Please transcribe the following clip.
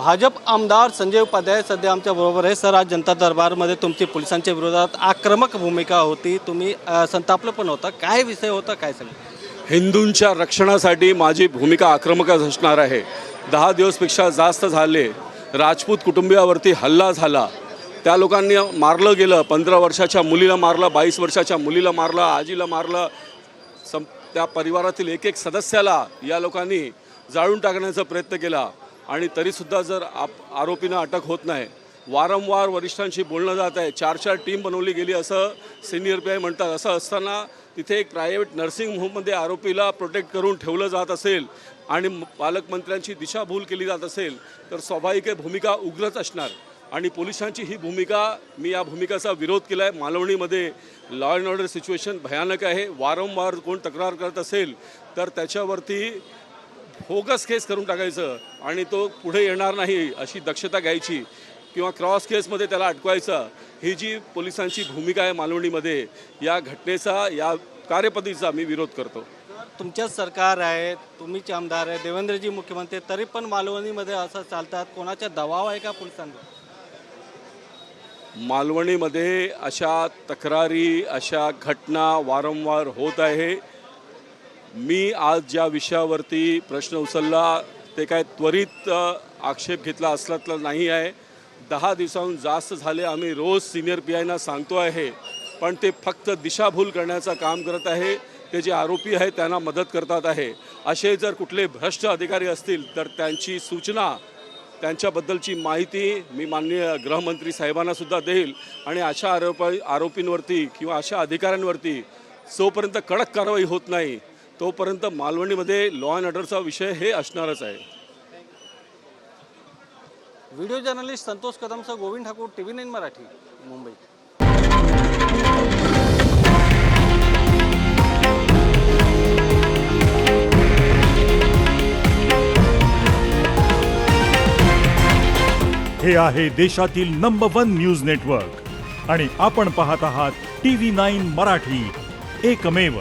भाजप आमदार संजय उपाध्याय सध्या आमच्या बरोबर आहे. सर आज जनता दरबारमध्ये तुमची पोलिसांच्या विरोधात आक्रमक भूमिका होती. तुम्ही संतापलं पण होता. काय विषय होता? काय सांग? हिंदूंच्या रक्षणासाठी माझी भूमिका आक्रमकच असणार आहे. दहा दिवसपेक्षा जास्त झाले राजपूत कुटुंबियावरती हल्ला झाला. त्या लोकांनी मारलं गेलं पंधरा वर्षाच्या मुलीला मारलं बावीस वर्षाच्या मुलीला मारलं आजीला मारलं. सं त्या परिवारातील एक एक सदस्याला या लोकांनी जाळून टाकण्याचा प्रयत्न केला. आणि तरीसुद्धा जर आप आरोपींना अटक होत नाही वारंवार वरिष्ठांशी बोलणं जात आहे चार चार टीम बनवली गेली असं सिनियर पी आय म्हणतात. असं असताना तिथे एक प्रायव्हेट नर्सिंग होममध्ये आरोपीला प्रोटेक्ट करून ठेवलं जात असेल आणि पालकमंत्र्यांची दिशाभूल केली जात असेल तर स्वाभाविक आहे भूमिका उग्रच असणार. आणि पोलिसांची ही भूमिका मी या भूमिकेचा विरोध केला आहे मालवणीमध्ये लॉ अँड ऑर्डर सिच्युएशन भयानक आहे. वारंवार कोण तक्रार करत असेल तर त्याच्यावरती फोकस केस करून टाकायचं आणि तो पुढे येणार नाही अशी दक्षता घ्यायची किंवा क्रॉस केसमध्ये त्याला अटकवायचं ही जी पोलिसांची भूमिका आहे मालवणीमध्ये या घटनेचा या कार्यपद्धतीचा मी विरोध करतो. तुमच्याच सरकार आहे तुम्हीच आमदार आहे देवेंद्रजी मुख्यमंत्री तरी पण मालवणीमध्ये असं चालतात कोणाचा दबाव आहे का पोलिसांवर? मालवणीमध्ये अशा तक्रारी अशा घटना वारंवार होत आहे. मी आज ज्या विषयावरती प्रश्न उचलला ते काय त्वरित आक्षेप घेतला असल्यातला नाही आहे. दहा दिवसाहून जास्त झाले आम्ही रोज सिनियर पी आयना सांगतो आहे पण ते फक्त दिशाभूल करण्याचं काम करत आहे. ते जे आरोपी आहेत त्यांना मदत करतात आहे. असे जर कुठले भ्रष्ट अधिकारी असतील तर त्यांची सूचना त्यांच्याबद्दलची माहिती मी माननीय गृहमंत्री साहेबांनासुद्धा देईल. आणि अशा आरोप आरोपींवरती किंवा अशा अधिकाऱ्यांवरती जोपर्यंत कडक कारवाई होत नाही तोपर्यंत मालवणीमध्ये लॉ अँड ऑर्डरचा विषय हे असणारच आहे. Video journalist Santosh कदमसह Govind Thakur T V nine Marathi Mumbai. हे आहे देशातील नंबर वन न्यूज नेटवर्क आणि आपण पाहत आहात टी व्ही नाईन मराठी. एकमेव.